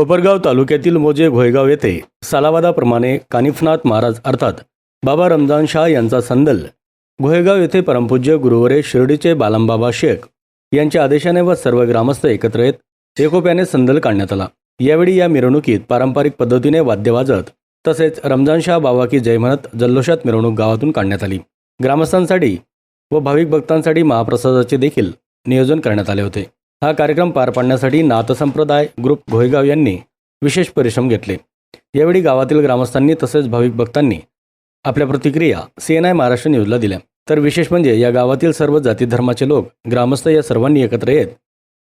कोपरगाव तालुक्यातील मोजे घोयगाव येथे सालावादाप्रमाणे कानिफनाथ महाराज अर्थात बाबा रमजान शाह यांचा संदल. घोयगाव येथे परमपूज्य गुरुवरे शिर्डीचे बालमबाबा शेख यांच्या आदेशाने व सर्व ग्रामस्थ एकत्र येत एकोप्याने संदल काढण्यात आला. यावेळी या मिरवणुकीत पारंपरिक पद्धतीने वाद्य वाजत तसेच रमजान शाह बाबा की जय म्हणत जल्लोषात मिरवणूक गावातून काढण्यात आली. ग्रामस्थांसाठी व भाविक भक्तांसाठी महाप्रसादाचे देखील नियोजन करण्यात आले होते. हा कार्यक्रम पार पाडण्यासाठी नाथसंप्रदाय ग्रुप घोयगाव यांनी विशेष परिश्रम घेतले. यावेळी गावातील ग्रामस्थांनी तसेच भाविक भक्तांनी आपल्या प्रतिक्रिया सी एन आय महाराष्ट्र न्यूजला दिल्या. तर विशेष म्हणजे या गावातील सर्व जाती धर्माचे लोक ग्रामस्थ या सर्वांनी एकत्र येत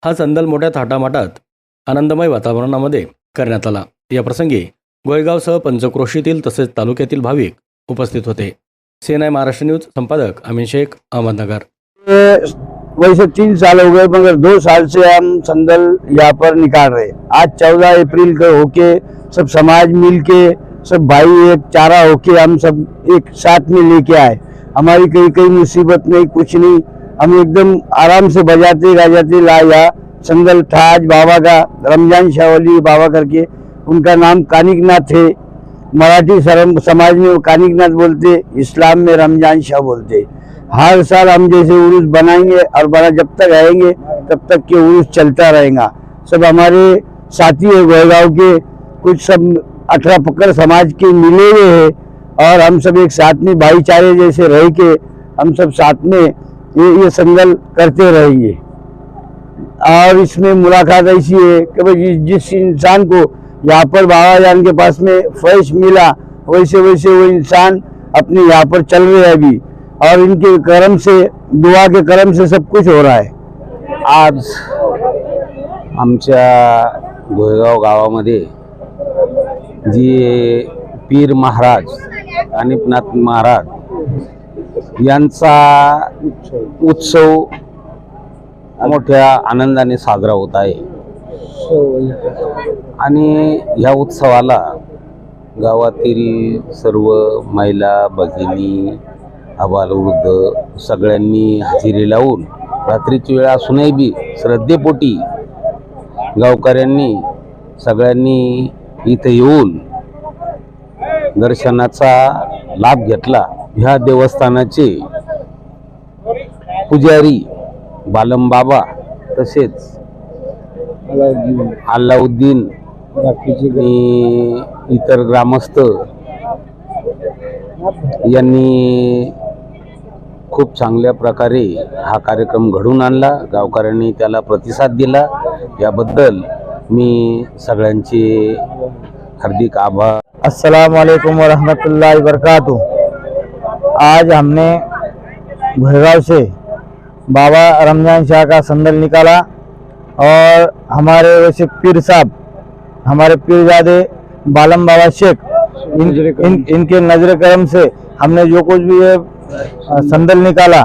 हा संदल मोठ्या थाटामाटात आनंदमय वातावरणामध्ये करण्यात आला. या प्रसंगी गोयगावसह पंचक्रोशीतील तसेच तालुक्यातील भाविक उपस्थित होते. C N I Maharashtra news संपादक अमिन शेख अहमदनगर. वैसे तीन साल हो गए, मगर दो साल से हम संदल यहाँ पर निकाल रहे आज चौदह अप्रैल को होके सब समाज मिल के सब भाई एक चारा होके हम सब एक साथ में लेके आए। हमारी कहीं कहीं मुसीबत नहीं, कुछ नहीं। हम एकदम आराम से बजाते गाजाते ला यहाँ। संदल था आज बाबा का, रमज़ान शाहवली बाबा करके। उनका नाम कानिक नाथ है। मराठी समाज में कानिकनाथ बोलते, इस्लाम में रमज़ान शाह बोलते। हर साल हम जैसे उर्स बनाएँगे और बना जब तक आएँगे, तब तक के उर्स चलता रहेगा। सब हमारे साथी है गोयगांव के, कुछ सब अठरा पकड़ समाज के मिले हुए हैं और हम सब एक साथ में, भाईचारे जैसे रह के हम सब साथ में ये ये संगल करते रहेंगे। और इसमें मुलाकात ऐसी है कि भाई जिस इंसान को यहाँ पर बाबा जान के पास में फैश मिला। वैसे वैसे वो इंसान अपने यहाँ पर चल रहे हैं अभी। और इनके कर्म से दुआ के कर्म से सब कुछ हो रहा है। आज आमच्या गोयगाव गावामध्ये जी पीर महाराज अनिपनाथ महाराज यांचा उत्सव मोठ्या आनंदाने साजरा होत आहे. आणि ह्या उत्सवाला गावातील सर्व महिला भगिनी आबालवृद्ध सगळ्यांनी हजेरी लावून रात्रीची वेळ असूनही बी श्रद्धेपोटी गावकऱ्यांनी सगळ्यांनी इथे येऊन दर्शनाचा लाभ घेतला. ह्या देवस्थानाचे पुजारी बालमबाबा तसेच अल्लाउद्दीन आणि इतर ग्रामस्थ यांनी खूप चांगल्या प्रकारे हा कार्यक्रम घडून आणला. गावकऱ्यांनी त्याला प्रतिसाद दिला. याबद्दल मी सगळ्यांचे हार्दिक आभार. अस्सलाम वालेकुम वरहमतुल्लाहि वबरकातुहू. आज हमने भड़गांव से बाबा रमजान शाह का संदल निकाला. और हमारे वैसे पीर साहब हमारे पीरजादे बालम बाबा शेख इन, इन, इनके नज़र करम से हमने जो कुछ भी ये संदल निकाला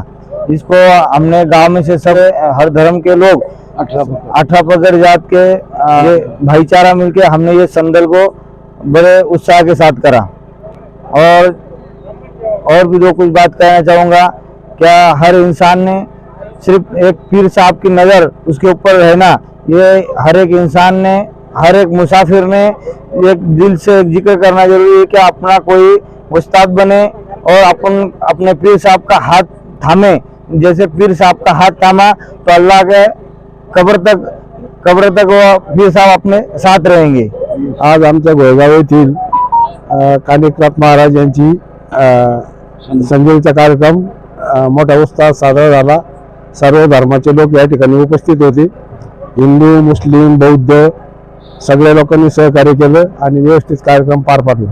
इसको हमने गाँव में से सब हर धर्म के लोग अठारह पकड़ जात के भाईचारा मिलके हमने ये संदल को बड़े उत्साह के साथ करा। और और भी जो कुछ बात कहना चाहूँगा क्या हर इंसान ने सिर्फ़ एक पीर साहब की नज़र उसके ऊपर रहना ये हर एक इंसान ने, हर एक मुसाफिर ने एक दिल से ज़िक्र करना ज़रूरी है कि अपना कोई उस्ताद बने और अपन, अपने पीर साहब का हाथ थामे। जैसे पीर साहब का हाथ थामा तो अल्लाह के कब्र तक कब्र तक वो पीर साहब अपने साथ रहेंगे। आज आमच्या गोळगाव येथील कानिकनाथ महाराज यांची संजयचा कार्यक्रम मोठा उत्साह साजरा झाला सर्व धर्माचे लोक या ठिकाणी उपस्थित होते. हिंदू मुस्लिम बौद्ध सगळ्या लोकांनी सहकार्य केलं आणि व्यवस्थित कार्यक्रम पार पाडला.